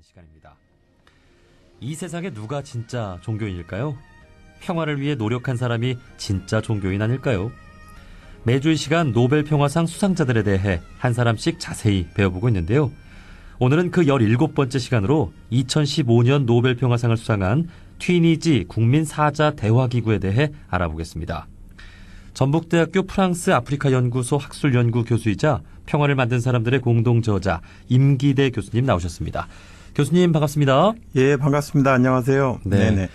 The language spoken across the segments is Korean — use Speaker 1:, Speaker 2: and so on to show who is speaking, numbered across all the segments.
Speaker 1: 시작하는 시간입니다. 이 세상에 누가 진짜 종교인일까요? 평화를 위해 노력한 사람이 진짜 종교인 아닐까요? 매주 이 시간 노벨 평화상 수상자들에 대해 한 사람씩 자세히 배워보고 있는데요. 오늘은 그 17번째 시간으로 2015년 노벨 평화상을 수상한 튀니지 국민 사자 대화기구에 대해 알아보겠습니다. 전북대학교 프랑스 아프리카 연구소 학술 연구 교수이자 평화를 만든 사람들의 공동 저자 임기대 교수님 나오셨습니다. 교수님 반갑습니다.
Speaker 2: 예, 반갑습니다. 안녕하세요.
Speaker 1: 네.
Speaker 2: 네네.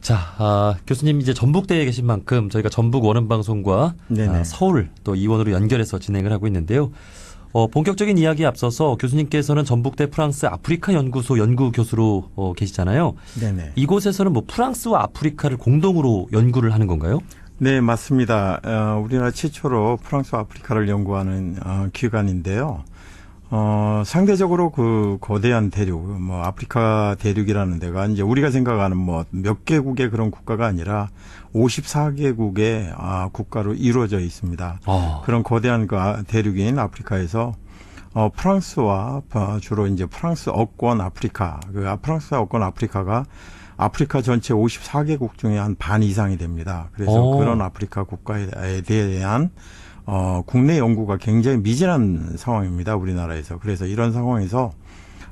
Speaker 1: 자, 아, 교수님 이제 전북대에 계신 만큼 저희가 전북 원음 방송과
Speaker 2: 네네.
Speaker 1: 아, 서울 또 이원으로 연결해서 진행을 하고 있는데요. 어, 본격적인 이야기에 앞서서 교수님께서는 전북대 프랑스 아프리카 연구소 연구 교수로 어, 계시잖아요.
Speaker 2: 네네.
Speaker 1: 이곳에서는 뭐 프랑스와 아프리카를 공동으로 연구를 하는 건가요?
Speaker 2: 네, 맞습니다. 어, 우리나라 최초로 프랑스 아프리카를 연구하는 어, 기관인데요. 어, 상대적으로 그 거대한 대륙, 뭐 아프리카 대륙이라는 데가 이제 우리가 생각하는 뭐 몇 개국의 그런 국가가 아니라 54개국의 아, 국가로 이루어져 있습니다.
Speaker 1: 아,
Speaker 2: 그런 거대한 그 아- 대륙인 아프리카에서 어 프랑스와 어, 주로 이제 프랑스 어권 아프리카 그 아- 프랑스 어권 아프리카가 아프리카 전체 54개국 중에 한 반 이상이 됩니다. 그래서
Speaker 1: 오.
Speaker 2: 그런 아프리카 국가에 대한 어 국내 연구가 굉장히 미진한 상황입니다. 우리나라에서. 그래서 이런 상황에서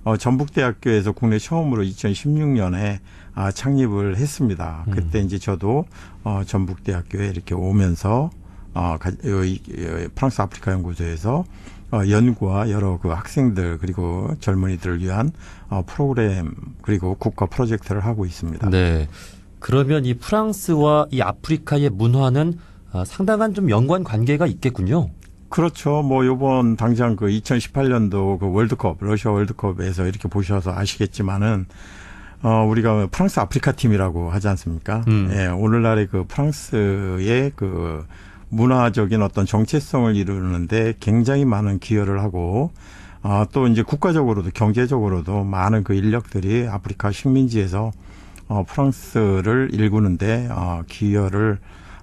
Speaker 2: 어 전북대학교에서 국내 처음으로 2016년에 아 창립을 했습니다.
Speaker 1: 음.
Speaker 2: 그때 이제 저도 어 전북대학교에 이렇게 오면서 어, 가, 요, 이, 이, 프랑스 아프리카 연구소에서 어, 연구와 여러 그 학생들 그리고 젊은이들을 위한 어, 프로그램 그리고 국가 프로젝트를 하고 있습니다.
Speaker 1: 네. 그러면 이 프랑스와 이 아프리카의 문화는 아, 상당한 좀 연관 관계가 있겠군요.
Speaker 2: 그렇죠. 뭐 요번 당장 그 2018년도 그 월드컵 러시아 월드컵에서 이렇게 보셔서 아시겠지만은 어 우리가 프랑스 아프리카 팀이라고 하지 않습니까?
Speaker 1: 음.
Speaker 2: 예, 오늘날의 그 프랑스의 그 문화적인 어떤 정체성을 이루는데 굉장히 많은 기여를 하고 아, 또 이제 국가적으로도 경제적으로도 많은 그 인력들이 아프리카 식민지에서 어, 프랑스를 일구는데 어, 기여를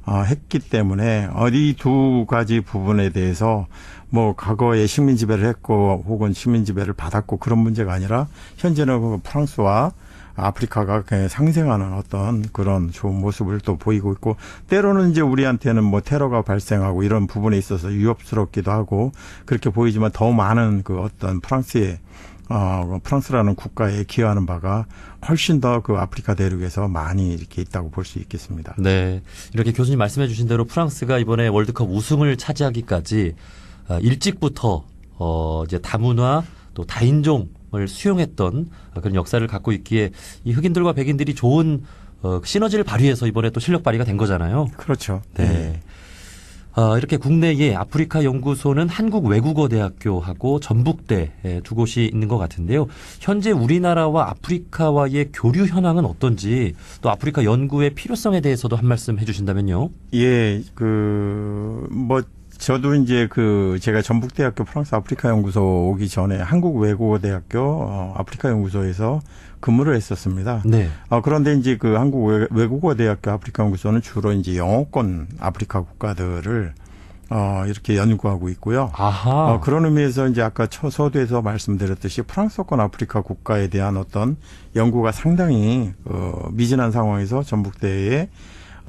Speaker 2: 어, 했기 때문에 어디 두 가지 부분에 대해서 뭐 과거에 식민 지배를 했고 혹은 식민 지배를 받았고 그런 문제가 아니라 현재는 그 프랑스와 아프리카가 상생하는 어떤 그런 좋은 모습을 또 보이고 있고 때로는 이제 우리한테는 뭐 테러가 발생하고 이런 부분에 있어서 위협스럽기도 하고 그렇게 보이지만 더 많은 그 어떤 프랑스의 어, 프랑스라는 국가에 기여하는 바가 훨씬 더 그 아프리카 대륙에서 많이 이렇게 있다고 볼 수 있겠습니다.
Speaker 1: 네. 이렇게 교수님 말씀해 주신 대로 프랑스가 이번에 월드컵 우승을 차지하기까지 아, 일찍부터 어 이제 다문화 또 다인종 을 수용했던 그런 역사를 갖고 있기에 이 흑인들과 백인들이 좋은 어 시너지를 발휘해서 이번에 또 실력 발휘가 된 거잖아요.
Speaker 2: 그렇죠.
Speaker 1: 네. 아, 이렇게 국내에 아프리카 연구소는 한국 외국어 대학교하고 전북대 에, 두 곳이 있는 것 같은데요. 현재 우리나라와 아프리카와의 교류 현황은 어떤지 또 아프리카 연구의 필요성에 대해서도 한 말씀 해주신다면요.
Speaker 2: 예, 그, 뭐, 저도 이제 그, 제가 전북대학교 프랑스 아프리카 연구소 오기 전에 한국 외국어대학교 어, 아프리카 연구소에서 근무를 했었습니다.
Speaker 1: 네.
Speaker 2: 어, 그런데 이제 그 한국 외국어대학교 아프리카 연구소는 주로 이제 영어권 아프리카 국가들을 어, 이렇게 연구하고 있고요.
Speaker 1: 아하.
Speaker 2: 어, 그런 의미에서 이제 아까 첫 서두에서 말씀드렸듯이 프랑스권 아프리카 국가에 대한 어떤 연구가 상당히 어, 미진한 상황에서 전북대에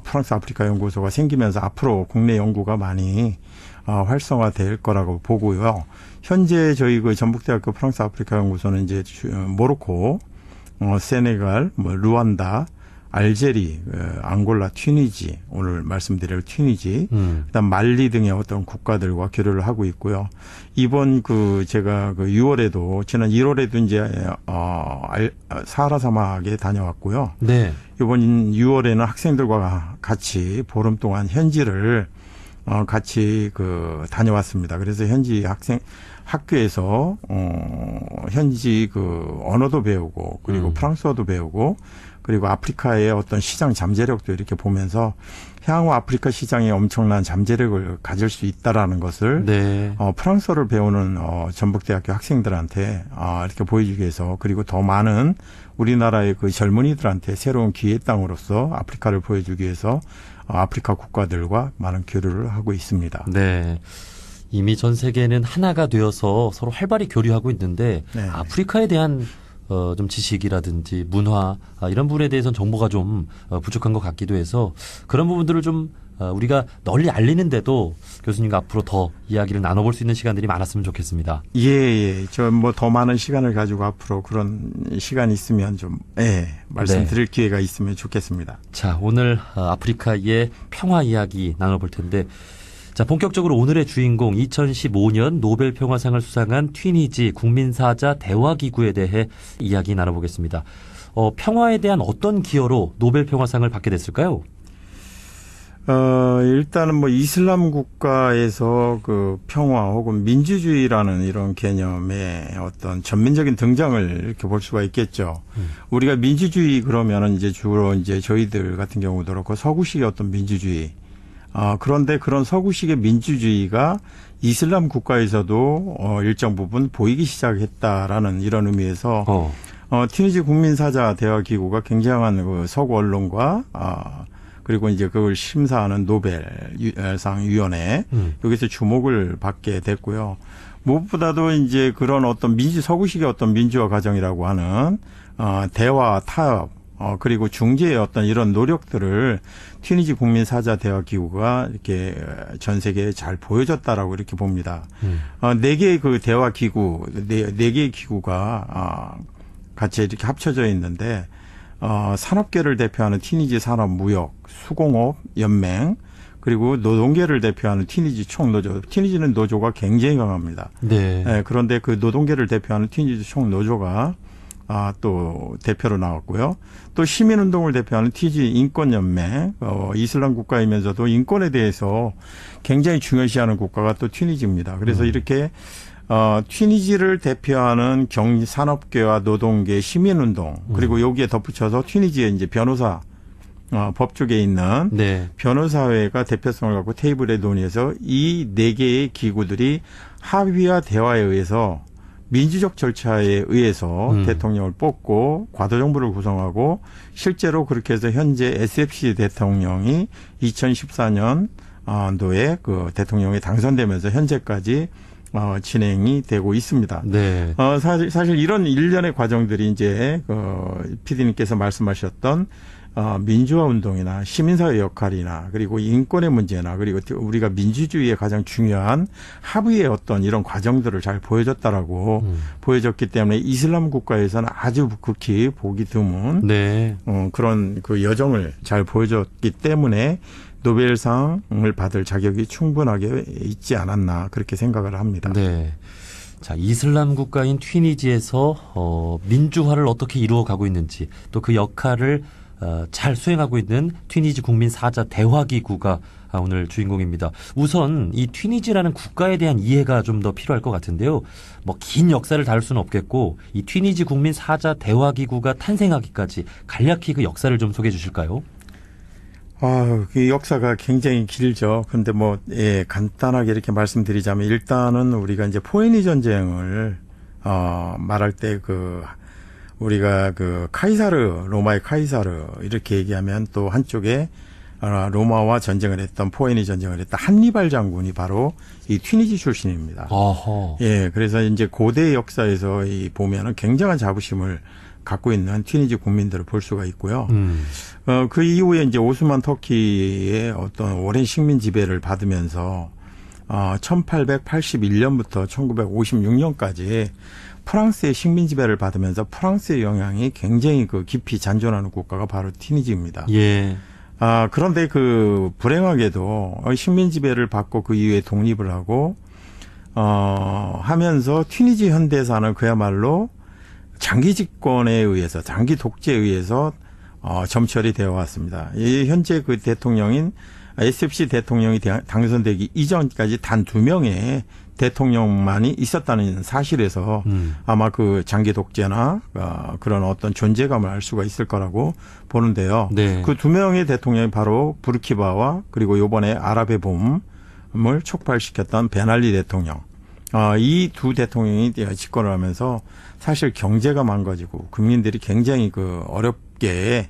Speaker 2: 프랑스 아프리카 연구소가 생기면서 앞으로 국내 연구가 많이 어, 활성화될 거라고 보고요. 현재 저희 그 전북대학교 프랑스 아프리카 연구소는 이제 주- 어, 모로코, 어, 세네갈, 뭐 루안다, 알제리, 어, 앙골라, 튀니지 오늘 말씀드릴 튀니지
Speaker 1: 음.
Speaker 2: 그다음 말리 등의 어떤 국가들과 교류를 하고 있고요. 이번 그 제가 그 6월에도 지난 1월에도 이제 어 알- 사하라 사막에 다녀왔고요.
Speaker 1: 네.
Speaker 2: 이번 6월에는 학생들과 같이 보름 동안 현지를 어 같이 그 다녀왔습니다. 그래서 현지 학생 학교에서 어 현지 그 언어도 배우고 그리고
Speaker 1: 음.
Speaker 2: 프랑스어도 배우고 그리고 아프리카의 어떤 시장 잠재력도 이렇게 보면서 향후 아프리카 시장에 엄청난 잠재력을 가질 수 있다라는 것을
Speaker 1: 네.
Speaker 2: 어, 프랑스어를 배우는 어, 전북대학교 학생들한테 어, 이렇게 보여주기 위해서 그리고 더 많은 우리나라의 그 젊은이들한테 새로운 기회 땅으로서 아프리카를 보여주기 위해서 어, 아프리카 국가들과 많은 교류를 하고 있습니다.
Speaker 1: 네. 이미 전 세계는 하나가 되어서 서로 활발히 교류하고 있는데
Speaker 2: 네.
Speaker 1: 아프리카에 대한 어, 좀 지식이라든지 문화 아, 이런 부분에 대해서는 정보가 좀 어, 부족한 것 같기도 해서 그런 부분들을 좀 어, 우리가 널리 알리는데도 교수님과 앞으로 더 이야기를 나눠볼 수 있는 시간들이 많았으면 좋겠습니다.
Speaker 2: 예, 예. 저 뭐 더 많은 시간을 가지고 앞으로 그런 시간이 있으면 좀, 예, 말씀드릴 기회가 있으면 좋겠습니다.
Speaker 1: 자, 오늘 어, 아프리카의 평화 이야기 나눠볼 텐데, 자, 본격적으로 오늘의 주인공 2015년 노벨 평화상을 수상한 튀니지 국민사자 대화기구에 대해 이야기 나눠보겠습니다. 어, 평화에 대한 어떤 기여로 노벨 평화상을 받게 됐을까요?
Speaker 2: 어, 일단은 뭐 이슬람 국가에서 그 평화 혹은 민주주의라는 이런 개념의 어떤 전면적인 등장을 이렇게 볼 수가 있겠죠. 우리가 민주주의 그러면은 이제 주로 이제 저희들 같은 경우도 그렇고 서구식의 어떤 민주주의. 아, 그런데 그런 서구식의 민주주의가 이슬람 국가에서도 어, 일정 부분 보이기 시작했다라는 이런 의미에서
Speaker 1: 어,
Speaker 2: 어, 튀니지 국민사자 대화기구가 굉장한 그 서구 언론과 아, 그리고 이제 그걸 심사하는 노벨상 위원회
Speaker 1: 음.
Speaker 2: 여기서 주목을 받게 됐고요. 무엇보다도 이제 그런 어떤 민주 서구식의 어떤 민주화 과정이라고 하는 어, 대화 타협 어, 그리고 중재의 어떤 이런 노력들을 튀니지 국민 사자 대화 기구가 이렇게 전 세계에 잘 보여줬다라고 이렇게 봅니다.
Speaker 1: 음.
Speaker 2: 어, 네 개의 그 대화 기구, 네, 네 개의 기구가, 아, 같이 이렇게 합쳐져 있는데, 어, 산업계를 대표하는 튀니지 산업 무역, 수공업 연맹, 그리고 노동계를 대표하는 튀니지 총노조. 튀니지는 노조가 굉장히 강합니다.
Speaker 1: 네.
Speaker 2: 예, 그런데 그 노동계를 대표하는 튀니지 총노조가 아, 또 대표로 나왔고요. 또 시민운동을 대표하는 튀니지 인권연맹, 어, 이슬람 국가이면서도 인권에 대해서 굉장히 중요시하는 국가가 또 튀니지입니다. 그래서 이렇게 어, 튀니지를 대표하는 경 산업계와 노동계, 시민운동 그리고 여기에 덧붙여서 튀니지의 이제 변호사 어, 법 쪽에 있는
Speaker 1: 네.
Speaker 2: 변호사회가 대표성을 갖고 테이블에 논의해서 이 네 개의 기구들이 합의와 대화에 의해서 민주적 절차에 의해서
Speaker 1: 음.
Speaker 2: 대통령을 뽑고 과도정부를 구성하고 실제로 그렇게 해서 현재 SFC 대통령이 2014년 도에 그 대통령이 당선되면서 현재까지 어, 진행이 되고 있습니다.
Speaker 1: 네.
Speaker 2: 어, 사실, 사실 이런 일련의 과정들이 이제, 그, 피디님께서 말씀하셨던, 어, 민주화 운동이나 시민사회 역할이나 그리고 인권의 문제나 그리고 우리가 민주주의의 가장 중요한 합의의 어떤 이런 과정들을 잘 보여줬다라고
Speaker 1: 음.
Speaker 2: 보여줬기 때문에 이슬람 국가에서는 아주 극히 보기 드문
Speaker 1: 네.
Speaker 2: 어, 그런 그 여정을 잘 보여줬기 때문에 노벨상을 받을 자격이 충분하게 있지 않았나 그렇게 생각을 합니다.
Speaker 1: 네. 자, 이슬람 국가인 튀니지에서 어, 민주화를 어떻게 이루어 가고 있는지 또 그 역할을 어, 잘 수행하고 있는 튀니지 국민 사자 대화기구가 아, 오늘 주인공입니다. 우선 이 튀니지라는 국가에 대한 이해가 좀 더 필요할 것 같은데요. 뭐 긴 역사를 다룰 수는 없겠고 이 튀니지 국민 사자 대화기구가 탄생하기까지 간략히 그 역사를 좀 소개해 주실까요?
Speaker 2: 아, 그 역사가 굉장히 길죠. 근데 뭐, 예, 간단하게 이렇게 말씀드리자면, 일단은 우리가 이제 포에니 전쟁을, 어, 말할 때 그, 우리가 그 카이사르, 로마의 카이사르, 이렇게 얘기하면 또 한쪽에, 아, 로마와 전쟁을 했던 포에니 전쟁을 했던 한니발 장군이 바로 이 튀니지 출신입니다.
Speaker 1: 어허.
Speaker 2: 예, 그래서 이제 고대 역사에서 이 보면은 굉장한 자부심을 갖고 있는 튀니지 국민들을 볼 수가 있고요.
Speaker 1: 음.
Speaker 2: 어, 그 이후에 이제 오스만 터키의 어떤 오랜 식민 지배를 받으면서 어, 1881년부터 1956년까지 프랑스의 식민 지배를 받으면서 프랑스의 영향이 굉장히 그 깊이 잔존하는 국가가 바로 튀니지입니다.
Speaker 1: 예.
Speaker 2: 아, 그런데 그 불행하게도 식민 지배를 받고 그 이후에 독립을 하고 어, 하면서 튀니지 현대사는 그야말로 장기 집권에 의해서 장기 독재에 의해서 어, 점철이 되어 왔습니다. 이 현재 그 대통령인 SFC 대통령이 대- 당선되기 이전까지 단 두 명의 대통령만이 있었다는 사실에서
Speaker 1: 음.
Speaker 2: 아마 그 장기 독재나 어, 그런 어떤 존재감을 알 수가 있을 거라고 보는데요.
Speaker 1: 네.
Speaker 2: 그두 명의 대통령이 바로 부르키바와 그리고 요번에 아랍의 봄을 촉발시켰던 베날리 대통령. 어, 이두 대통령이 집권을 하면서 사실 경제가 망가지고 국민들이 굉장히 그 어렵게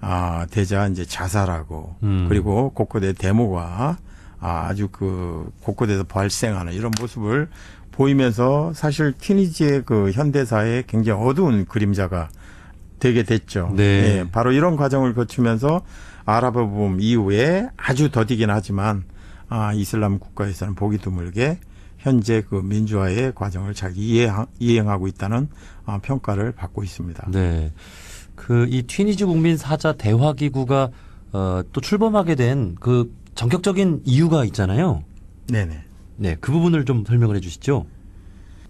Speaker 2: 아, 되자 이제 자살하고
Speaker 1: 음.
Speaker 2: 그리고 곳곳에 데모가 아, 아주 그 곳곳에서 발생하는 이런 모습을 보이면서 사실 튀니지의 그 현대사에 굉장히 어두운 그림자가 되게 됐죠.
Speaker 1: 네.
Speaker 2: 예, 바로 이런 과정을 거치면서 아랍의 봄 이후에 아주 더디긴 하지만 아, 이슬람 국가에서는 보기 드물게 현재 그 민주화의 과정을 잘 이해하, 이행하고 있다는 아, 평가를 받고 있습니다.
Speaker 1: 네. 그 이 튀니지 국민 사자 대화 기구가 어, 또 출범하게 된 그 전격적인 이유가 있잖아요.
Speaker 2: 네네.
Speaker 1: 네, 그 부분을 좀 설명을 해 주시죠.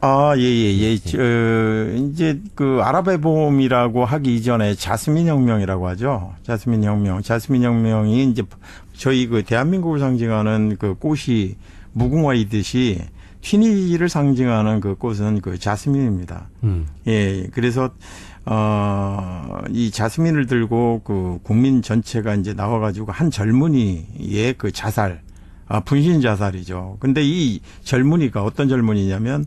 Speaker 2: 아, 예, 예, 예. 어, 이제 그 아랍의 봄이라고 하기 이전에 자스민 혁명이라고 하죠. 자스민 혁명. 자스민 혁명이 이제 저희 그 대한민국을 상징하는 그 꽃이 무궁화이듯이 튀니지를 상징하는 그 꽃은 그 자스민입니다.
Speaker 1: 음,
Speaker 2: 예, 그래서 어, 이 자스민을 들고 그 국민 전체가 이제 나와가지고 한 젊은이의 그 자살, 아, 분신 자살이죠. 근데 이 젊은이가 어떤 젊은이냐면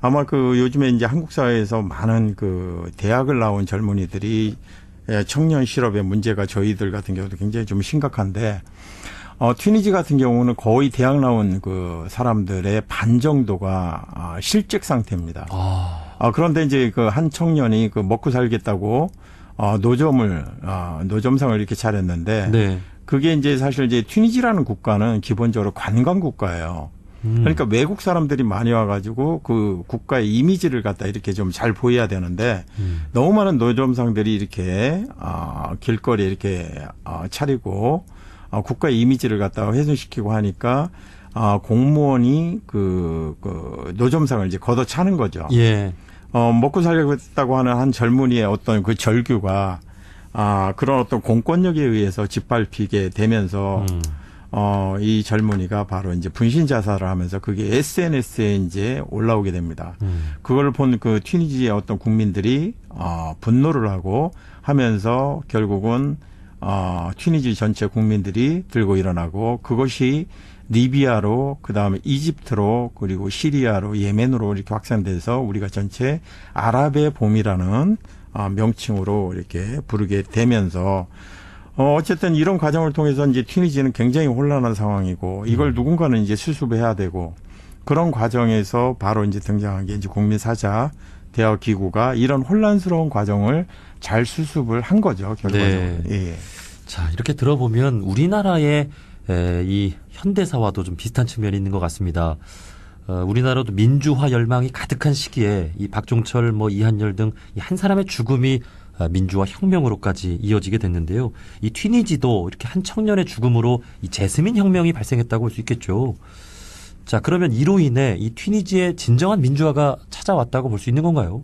Speaker 2: 아마 그 요즘에 이제 한국 사회에서 많은 그 대학을 나온 젊은이들이 예, 청년 실업의 문제가 저희들 같은 경우도 굉장히 좀 심각한데 어, 튀니지 같은 경우는 거의 대학 나온 그 사람들의 반 정도가 아, 실직 상태입니다.
Speaker 1: 아,
Speaker 2: 아, 그런데 이제 그 한 청년이 그 먹고 살겠다고 어, 노점을 어, 노점상을 이렇게 차렸는데
Speaker 1: 네.
Speaker 2: 그게 이제 사실 이제 튀니지라는 국가는 기본적으로 관광 국가예요.
Speaker 1: 음,
Speaker 2: 그러니까 외국 사람들이 많이 와가지고 그 국가의 이미지를 갖다 이렇게 좀 잘 보여야 되는데
Speaker 1: 음,
Speaker 2: 너무 많은 노점상들이 이렇게 어, 길거리에 이렇게 어, 차리고 어, 국가의 이미지를 갖다가 훼손시키고 하니까 어, 공무원이 그, 그 노점상을 이제 걷어차는 거죠.
Speaker 1: 예,
Speaker 2: 어, 먹고 살려고 하는 한 젊은이의 어떤 그 절규가 아, 그런 어떤 공권력에 의해서 짓밟히게 되면서
Speaker 1: 음,
Speaker 2: 어, 이 젊은이가 바로 이제 분신 자살을 하면서 그게 SNS에 이제 올라오게 됩니다.
Speaker 1: 음,
Speaker 2: 그걸 본 그 튀니지의 어떤 국민들이 어, 분노를 하고 하면서 결국은 어, 튀니지 전체 국민들이 들고 일어나고 그것이 리비아로 그다음에 이집트로 그리고 시리아로 예멘으로 이렇게 확산돼서 우리가 전체 아랍의 봄이라는 어, 명칭으로 이렇게 부르게 되면서 어, 어쨌든 이런 과정을 통해서 이제 튀니지는 굉장히 혼란한 상황이고 이걸 누군가는 이제 수습해야 되고 그런 과정에서 바로 이제 등장한 게 이제 국민사자 대화 기구가 이런 혼란스러운 과정을 잘 수습을 한 거죠 결과적으로.
Speaker 1: 네.
Speaker 2: 예.
Speaker 1: 자 이렇게 들어보면 우리나라의 에, 이 현대사와도 좀 비슷한 측면이 있는 것 같습니다. 어, 우리나라도 민주화 열망이 가득한 시기에 이 박종철, 뭐 이한열 등이한 사람의 죽음이 아, 민주화 혁명으로까지 이어지게 됐는데요. 이 튀니지도 이렇게 한 청년의 죽음으로 이 제스민 혁명이 발생했다고 볼수 있겠죠. 자 그러면 이로 인해 이 튀니지의 진정한 민주화가 찾아왔다고 볼 수 있는 건가요?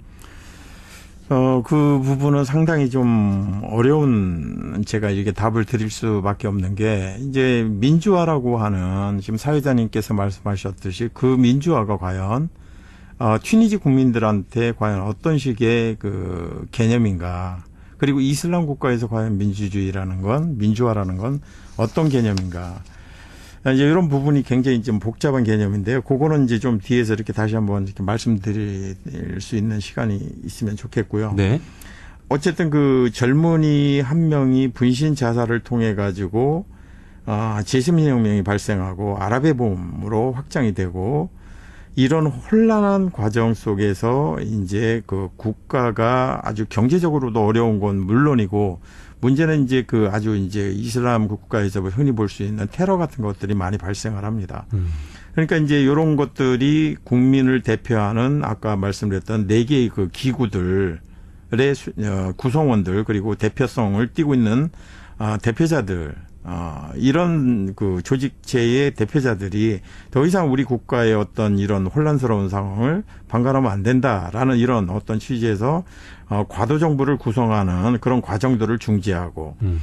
Speaker 2: 어, 그 부분은 상당히 좀 어려운 제가 이렇게 답을 드릴 수밖에 없는 게 이제 민주화라고 하는 지금 사회자님께서 말씀하셨듯이 그 민주화가 과연 어, 튀니지 국민들한테 과연 어떤 식의 그 개념인가? 그리고 이슬람 국가에서 과연 민주주의라는 건 민주화라는 건 어떤 개념인가 이제 이런 부분이 굉장히 좀 복잡한 개념인데요. 그거는 이제 좀 뒤에서 이렇게 다시 한번 이렇게 말씀드릴 수 있는 시간이 있으면 좋겠고요.
Speaker 1: 네.
Speaker 2: 어쨌든 그 젊은이 한 명이 분신 자살을 통해 가지고 아, 제스민 혁명이 발생하고 아랍의 봄으로 확장이 되고 이런 혼란한 과정 속에서 이제 그 국가가 아주 경제적으로도 어려운 건 물론이고 문제는 이제 그 아주 이제 이슬람 국가에서 흔히 볼 수 있는 테러 같은 것들이 많이 발생을 합니다.
Speaker 1: 음.
Speaker 2: 그러니까 이제 이런 것들이 국민을 대표하는 아까 말씀드렸던 네 개의 그 기구들의 수- 어, 구성원들 그리고 대표성을 띠고 있는 아, 대표자들 어, 이런 그 조직체의 대표자들이 더 이상 우리 국가의 어떤 이런 혼란스러운 상황을 방관하면 안 된다라는 이런 어떤 취지에서 어, 과도 정부를 구성하는 그런 과정들을 중지하고
Speaker 1: 음.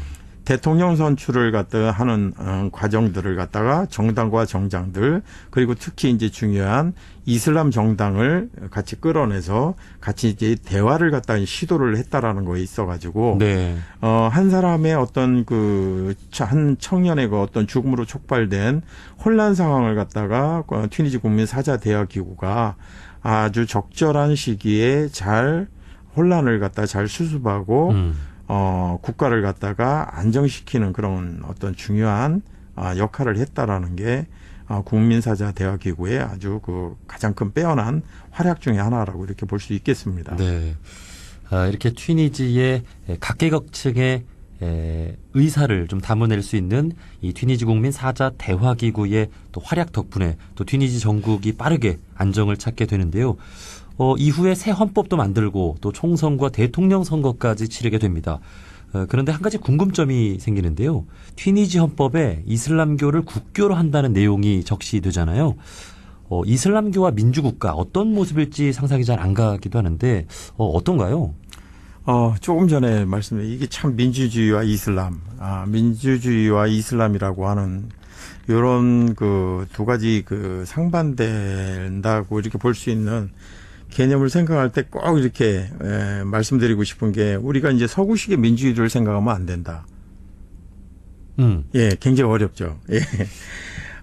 Speaker 2: 대통령 선출을 갖다 하는 어, 과정들을 갖다가 정당과 정당들 그리고 특히 이제 중요한 이슬람 정당을 같이 끌어내서 같이 이제 대화를 갖다 시도를 했다라는 거에 있어가지고
Speaker 1: 네.
Speaker 2: 어, 한 사람의 어떤 그 한 청년의 그 어떤 죽음으로 촉발된 혼란 상황을 갖다가 어, 튀니지 국민 사자 대화 기구가 아주 적절한 시기에 잘 혼란을 갖다 잘 수습하고
Speaker 1: 음.
Speaker 2: 어, 국가를 갖다가 안정시키는 그런 어떤 중요한 아, 역할을 했다라는 게 어, 국민사자 대화기구의 아주 그 가장 큰 빼어난 활약 중의 하나라고 이렇게 볼 수 있겠습니다.
Speaker 1: 네. 아, 이렇게 튀니지의 에, 각계각층의 에, 의사를 좀 담아낼 수 있는 이 튀니지 국민 사자 대화기구의 또 활약 덕분에 또 튀니지 전국이 빠르게 안정을 찾게 되는데요. 어, 이후에 새 헌법도 만들고 또 총선과 대통령 선거까지 치르게 됩니다. 어, 그런데 한 가지 궁금점이 생기는데요. 튀니지 헌법에 이슬람교를 국교로 한다는 내용이 적시되잖아요. 어, 이슬람교와 민주국가 어떤 모습일지 상상이 잘 안 가기도 하는데 어, 어떤가요?
Speaker 2: 어, 조금 전에 말씀드린 이게 참 민주주의와 이슬람, 아, 민주주의와 이슬람이라고 하는 요런 그 두 가지 그 상반된다고 이렇게 볼 수 있는 개념을 생각할 때 꼭 이렇게 에, 말씀드리고 싶은 게 우리가 이제 서구식의 민주주의를 생각하면 안 된다.
Speaker 1: 음,
Speaker 2: 예, 굉장히 어렵죠. 예.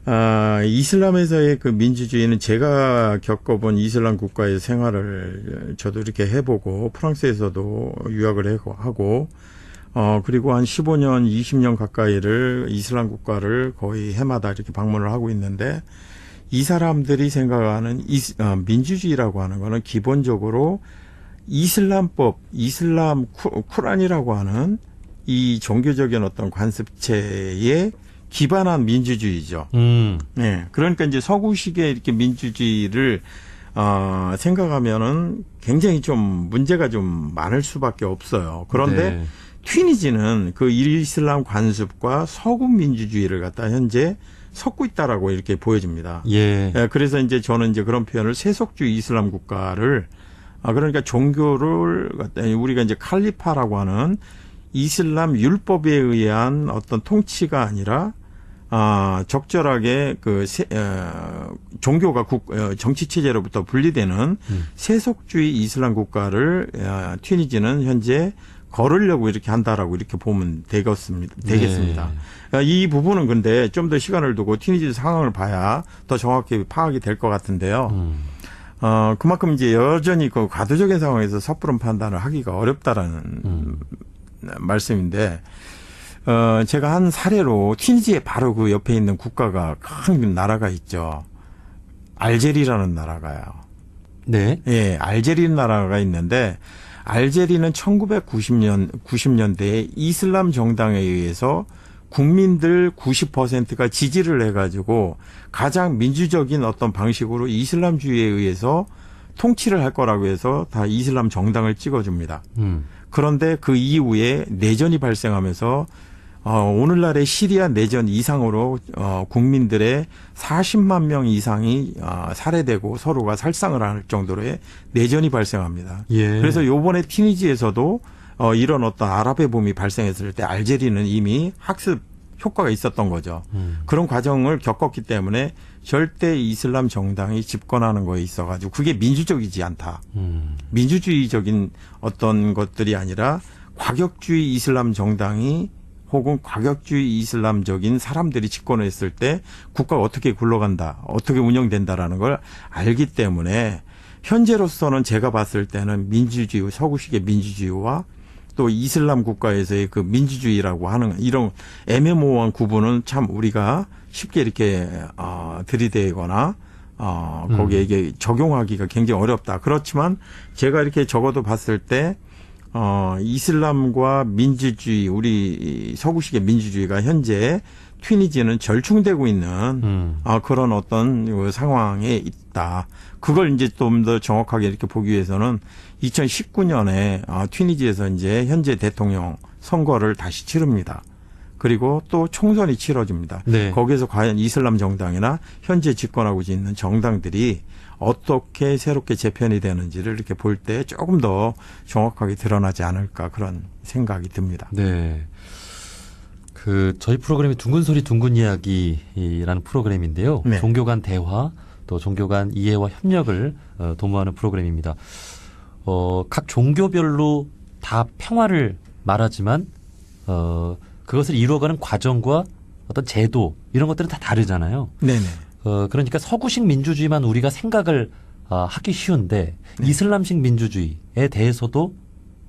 Speaker 2: 아, 이슬람에서의 그 민주주의는 제가 겪어본 이슬람 국가의 생활을 저도 이렇게 해보고 프랑스에서도 유학을 하고 어, 그리고 한 15년, 20년 가까이를 이슬람 국가를 거의 해마다 이렇게 방문을 하고 있는데 이 사람들이 생각하는 이, 어, 민주주의라고 하는 거는 기본적으로 이슬람법, 이슬람 쿠, 쿠란이라고 하는 이 종교적인 어떤 관습체에 기반한 민주주의죠.
Speaker 1: 음,
Speaker 2: 네. 그러니까 이제 서구식의 이렇게 민주주의를 어, 생각하면은 굉장히 좀 문제가 좀 많을 수밖에 없어요. 그런데
Speaker 1: 네.
Speaker 2: 튀니지는 그 이슬람 관습과 서구 민주주의를 갖다 현재 섞고 있다라고 이렇게 보여집니다.
Speaker 1: 예,
Speaker 2: 예, 그래서 이제 저는 이제 그런 표현을 세속주의 이슬람 국가를 아 그러니까 종교를 우리가 이제 칼리파라고 하는 이슬람 율법에 의한 어떤 통치가 아니라 아 적절하게 그 세, 어, 종교가 국, 어, 정치 체제로부터 분리되는
Speaker 1: 음.
Speaker 2: 세속주의 이슬람 국가를 어, 튀니지는 현재 걸으려고 이렇게 한다라고 이렇게 보면 되겠습니다. 되겠습니다.
Speaker 1: 네.
Speaker 2: 아, 이 부분은 근데 좀 더 시간을 두고 튀니지 상황을 봐야 더 정확히 파악이 될 것 같은데요.
Speaker 1: 음,
Speaker 2: 어, 그만큼 이제 여전히 그 과도적인 상황에서 섣부른 판단을 하기가 어렵다라는
Speaker 1: 음.
Speaker 2: 말씀인데, 어, 제가 한 사례로 튀니지의 바로 그 옆에 있는 국가가 큰 나라가 있죠. 알제리라는 나라가요.
Speaker 1: 네,
Speaker 2: 예, 알제리 나라가 있는데 알제리는 1990년 90년대에 이슬람 정당에 의해서 국민들 90%가 지지를 해가지고 가장 민주적인 어떤 방식으로 이슬람주의에 의해서 통치를 할 거라고 해서 다 이슬람 정당을 찍어줍니다.
Speaker 1: 음,
Speaker 2: 그런데 그 이후에 내전이 발생하면서 어, 오늘날의 시리아 내전 이상으로 어, 국민들의 40만 명 이상이 어, 살해되고 서로가 살상을 할 정도로의 내전이 발생합니다.
Speaker 1: 예.
Speaker 2: 그래서 요번에 티니지에서도 어, 이런 어떤 아랍의 봄이 발생했을 때 알제리는 이미 학습 효과가 있었던 거죠.
Speaker 1: 음,
Speaker 2: 그런 과정을 겪었기 때문에 절대 이슬람 정당이 집권하는 거에 있어가지고 그게 민주적이지 않다.
Speaker 1: 음,
Speaker 2: 민주주의적인 어떤 것들이 아니라 과격주의 이슬람 정당이 혹은 과격주의 이슬람적인 사람들이 집권을 했을 때 국가가 어떻게 굴러간다, 어떻게 운영된다라는 걸 알기 때문에 현재로서는 제가 봤을 때는 민주주의, 서구식의 민주주의와 또 이슬람 국가에서의 그 민주주의라고 하는 이런 애매모호한 구분은 참 우리가 쉽게 이렇게 어, 들이대거나 어, 거기에 이게 적용하기가 굉장히 어렵다. 그렇지만 제가 이렇게 적어도 봤을 때 어, 이슬람과 민주주의, 우리 서구식의 민주주의가 현재 튀니지는 절충되고 있는
Speaker 1: 음,
Speaker 2: 아, 그런 어떤 그 상황에 있다. 그걸 이제 좀 더 정확하게 이렇게 보기 위해서는 2019년에 아, 튀니지에서 이제 현재 대통령 선거를 다시 치릅니다. 그리고 또 총선이 치러집니다.
Speaker 1: 네.
Speaker 2: 거기에서 과연 이슬람 정당이나 현재 집권하고 있는 정당들이 어떻게 새롭게 재편이 되는지를 이렇게 볼 때 조금 더 정확하게 드러나지 않을까 그런 생각이 듭니다.
Speaker 1: 네. 그 저희 프로그램이 둥근 소리 둥근 이야기라는 프로그램인데요.
Speaker 2: 네.
Speaker 1: 종교 간 대화 또 종교 간 이해와 협력을 어, 도모하는 프로그램입니다. 어, 각 종교별로 다 평화를 말하지만 어, 그것을 이루어가는 과정과 어떤 제도 이런 것들은 다 다르잖아요.
Speaker 2: 네네.
Speaker 1: 어, 그러니까 서구식 민주주의만 우리가 생각을 아, 하기 쉬운데 이슬람식 민주주의에 대해서도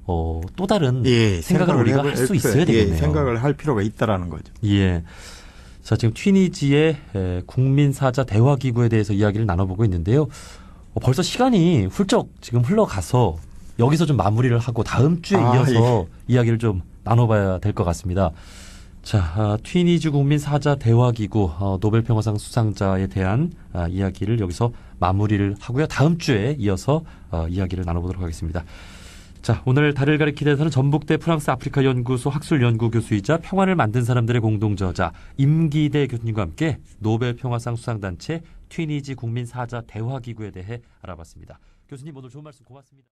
Speaker 1: 어, 또 다른
Speaker 2: 예,
Speaker 1: 생각을 우리가
Speaker 2: 해볼-
Speaker 1: 할수 있어야
Speaker 2: 예,
Speaker 1: 되겠네요.
Speaker 2: 생각을 할 필요가 있다라는 거죠.
Speaker 1: 예. 자, 지금 튀니지의 에, 국민사자 대화기구에 대해서 이야기를 나눠보고 있는데요. 어, 벌써 시간이 훌쩍 지금 흘러가서 여기서 좀 마무리를 하고 다음 주에
Speaker 2: 아,
Speaker 1: 이어서 이야기를 좀 나눠봐야 될 것 같습니다. 자, 아, 튀니지 국민 사자 대화기구 어, 노벨 평화상 수상자에 대한 아, 이야기를 여기서 마무리를 하고요. 다음 주에 이어서 어, 이야기를 나눠보도록 하겠습니다. 자, 오늘 달을 가리키대에서는 전북대 프랑스 아프리카 연구소 학술 연구 교수이자 평화를 만든 사람들의 공동 저자 임기대 교수님과 함께 노벨 평화상 수상 단체 튀니지 국민 사자 대화 기구에 대해 알아봤습니다. 교수님 오늘 좋은 말씀 고맙습니다.